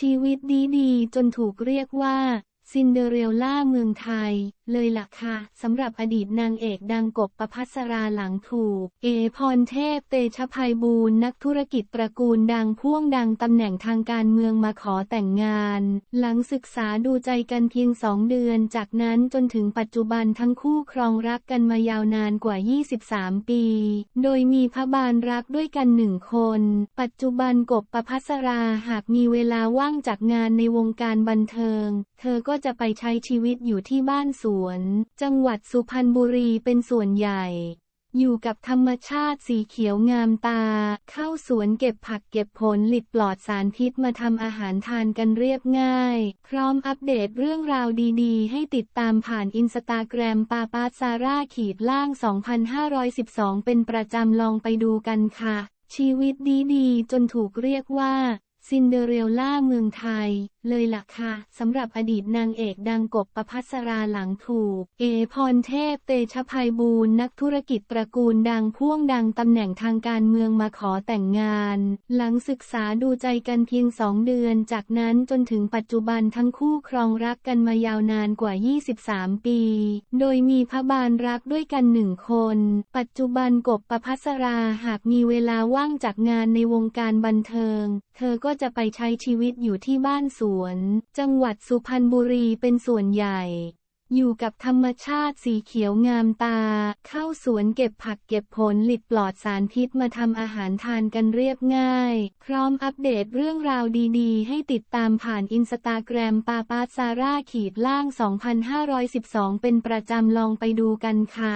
ชีวิตดีๆ จนถูกเรียกว่า ซินเดอเรลล่าเมืองไทย เลยล่ะค่ะสำหรับอดีตนางเอกดังกบประพัสราหลังถูก เอพรเทพเตชะภัยบูลย์นักธุรกิจตระกูลดังพ่วงดังตำแหน่งทางการเมืองมาขอแต่งงาน หลังศึกษาดูใจกันเพียงสองเดือน จากนั้นจนถึงปัจจุบันทั้งคู่ครองรักกันมายาวนานกว่า 23 ปี โดยมีพระบานรักด้วยกันหนึ่งคน ปัจจุบันกบประพัสราหากมีเวลาว่างจากงานในวงการบันเทิง เธอก็จะไปใช้ชีวิตอยู่ที่บ้านสวนจังหวัดสุพรรณบุรีเป็นส่วนใหญ่ อยู่กับธรรมชาติสีเขียวงามตา เข้าสวนเก็บผักเก็บผลหลิดปลอดสารพิษมาทำอาหารทานกันเรียบง่าย พร้อมอัปเดตเรื่องราวดีๆ ให้ติดตามผ่านอินสตาแกรมปาปาซาร่าขีดล่าง 2512 เป็นประจำลองไปดูกันค่ะ ชีวิตดีๆ จนถูกเรียกว่า ซินเดอเรลล่าเมืองไทยเลยล่ะค่ะสำหรับอดีตนางเอกดังกบประพัสราหลังถูก เอพรเทพเตชะภัยบูลย์นักธุรกิจตระกูลดังพ่วงดังตำแหน่งทางการเมืองมาขอแต่งงาน หลังศึกษาดูใจกันเพียงสองเดือน จากนั้นจนถึงปัจจุบันทั้งคู่ครองรักกันมายาวนานกว่า 23 ปี โดยมีพระบานรักด้วยกันหนึ่งคน ปัจจุบันกบประพัสราหากมีเวลาว่างจากงานในวงการบันเทิง เธอก็จะไปใช้ชีวิตอยู่ที่บ้านสูวน จังหวัดสุพรรณบุรีเป็นส่วนใหญ่ อยู่กับธรรมชาติสีเขียวงามตา เข้าสวนเก็บผักเก็บผลหลิดปลอดสารพิษมาทำอาหารทานกันเรียบง่าย พร้อมอัปเดตเรื่องราวดีๆ ให้ติดตามผ่านอินสตาแกรมปาปาซาร่าขีดล่าง 2512 เป็นประจำลองไปดูกันค่ะ